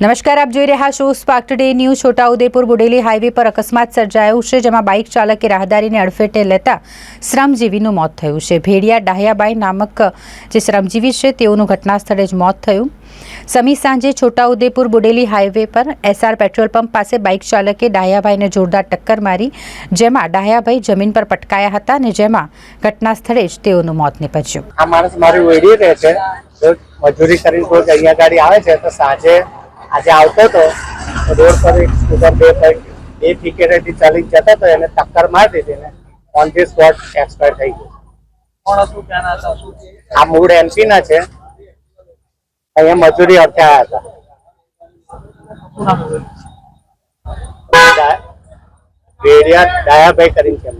નમસ્કાર, આપ જોઈ રહ્યા છો Spark Today News Chhotaudepur Bodeli highway પર અકસ્માત સર્જાયો છે, જેમાં બાઇક ચાલકે રાહદારીને અડફેટે લેતા શ્રમજીવીનું મોત થયું છે. ભેડિયા ડાહ્યાબાઈ નામક જે શ્રમજીવી છે, તેઓનું ઘટના સ્થળે જ મોત થયું. સમી સાંજે છોટાઉદેપુર બુડેલી હાઈવે પર એસઆર પેટ્રોલ પંપ પાસે બાઇક ચાલકે ડાહ્યાભાઈને જોરદાર ટક્કર મારી, જેમાં ડાહ્યાભાઈ જમીન પર પટકાયા હતા અને જેમાં ઘટના સ્થળે જ તેઓનું મોત નીપજ્યું. આ માણસ મારું રહે છે. મજૂરી કરીને રોજ અહીંયા ગાડી આવે છે, તો સાંજે આજે આવતો હતો તો રોડ પર એક સ્કૂટર બે પોઈન્ટ બે ફિકેરેથી ચાલી જતો હતો એને ટક્કર મારી દીધી ને ઓન ધી સ્પોટ એક્સપાયર થઈ ગયો? આ મૂળ એમપી ના છે અહીંયા મજૂરી અર્થે આવ્યા હતું? વેડિયા ડાયાભાઈ કરીને છે.